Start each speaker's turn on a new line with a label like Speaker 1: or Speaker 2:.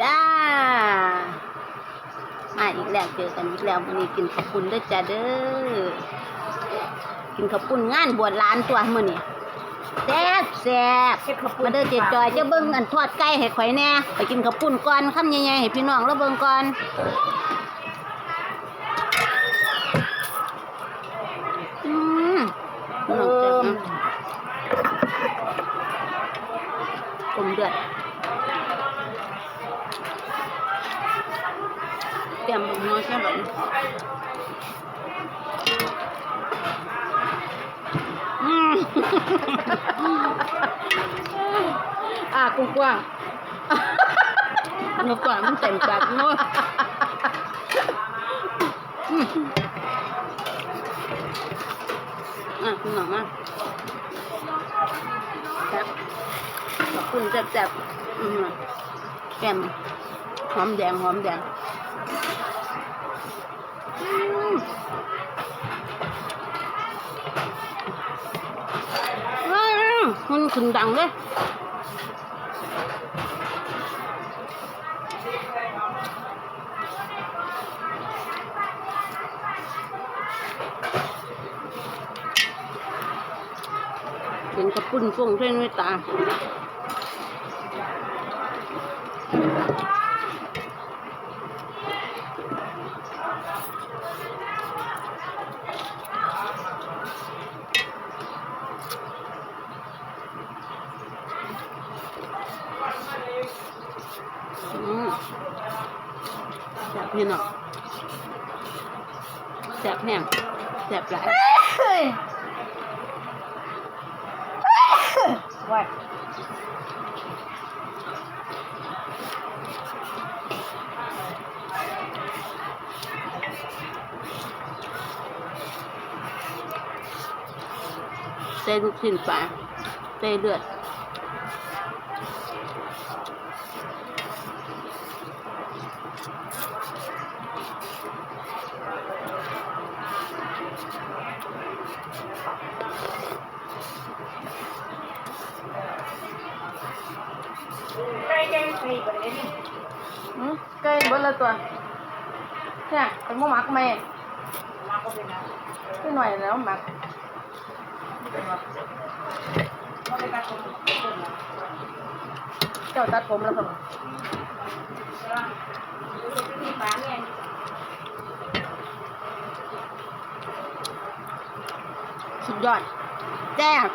Speaker 1: จ้า มาอีกแล้วเจอกันอีกแล้ววันนี้กินข้าวปุ้นเด้อจ้าเด้อ กินข้าวปุ้นงานบวชหลานตัวมื้อนี้แซ่บแซ่บ
Speaker 2: เฮ็ดข้าวปุ้น
Speaker 1: มาเด้อเจ๊จอยเจะเบิ่งอันทอดไก่ให้ข่อยแหน่ไปกินข้าวปุ้นก่อนคำใหญ่ๆให้พี่น้องเราเบิ่งก่อนอืม
Speaker 2: เอ
Speaker 1: น้องเจ๊
Speaker 2: อ
Speaker 1: นะต้มเดือด เตรียมน้อยใช่ไหมอืม
Speaker 2: อะกว้าง
Speaker 1: เมื่อก่อนมันเต็มปากเนาะอะคุณหมอมาแซ่บขอบคุณแซ่บๆอืมแก้มหอมแดงหอมแดง มอืมมันขึ้นดังเลยเป็นกระปุ่นฟงเส้นไม่ตา อืมแซ่บ พี่น้องแซ่บแห้งแซ่บหลาย
Speaker 2: ๆเฮ้ยว่า
Speaker 1: เส้นลูกชิ้นปลาเส้นเลือด
Speaker 2: นหน่อยแล้วหมักเจ้าตัดผมแล้วครับ
Speaker 1: สุดยอดแซ่บ